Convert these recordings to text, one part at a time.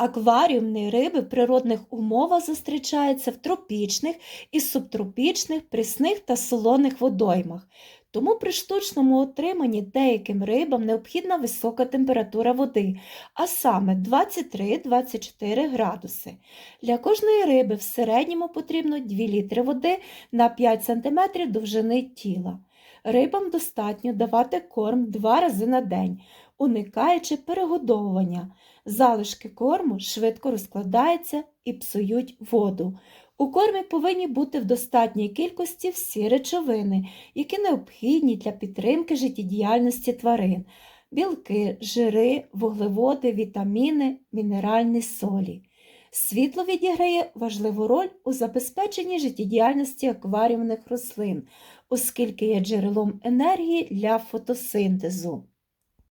Акваріумні риби в природних умовах зустрічаються в тропічних і субтропічних прісних та солоних водоймах. Тому при штучному отриманні деяким рибам необхідна висока температура води, а саме 23-24 градуси. Для кожної риби в середньому потрібно 2 літри води на 5 см довжини тіла. Рибам достатньо давати корм два рази на день, уникаючи перегодовування. Залишки корму швидко розкладаються і псують воду. У кормі повинні бути в достатній кількості всі речовини, які необхідні для підтримки життєдіяльності тварин білки, жири, вуглеводи, вітаміни, мінеральні солі. Світло відіграє важливу роль у забезпеченні життєдіяльності акваріумних рослин, оскільки є джерелом енергії для фотосинтезу.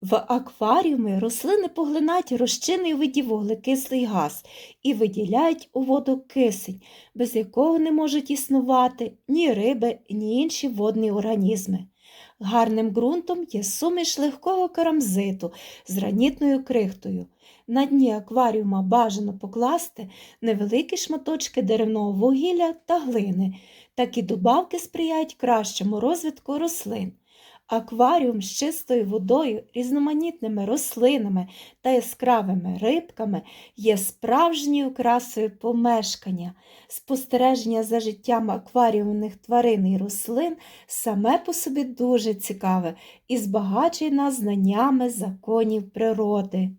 В акваріумі рослини поглинають розчинний видів вуглекислий газ і виділяють у воду кисень, без якого не можуть існувати ні риби, ні інші водні організми. Гарним ґрунтом є суміш легкого карамзиту з гранітною крихтою. На дні акваріума бажано покласти невеликі шматочки деревного вугілля та глини. Такі добавки сприяють кращому розвитку рослин. Акваріум з чистою водою, різноманітними рослинами та яскравими рибками є справжньою красою помешкання. Спостереження за життям акваріумних тварин і рослин саме по собі дуже цікаве і збагачує нас знаннями законів природи.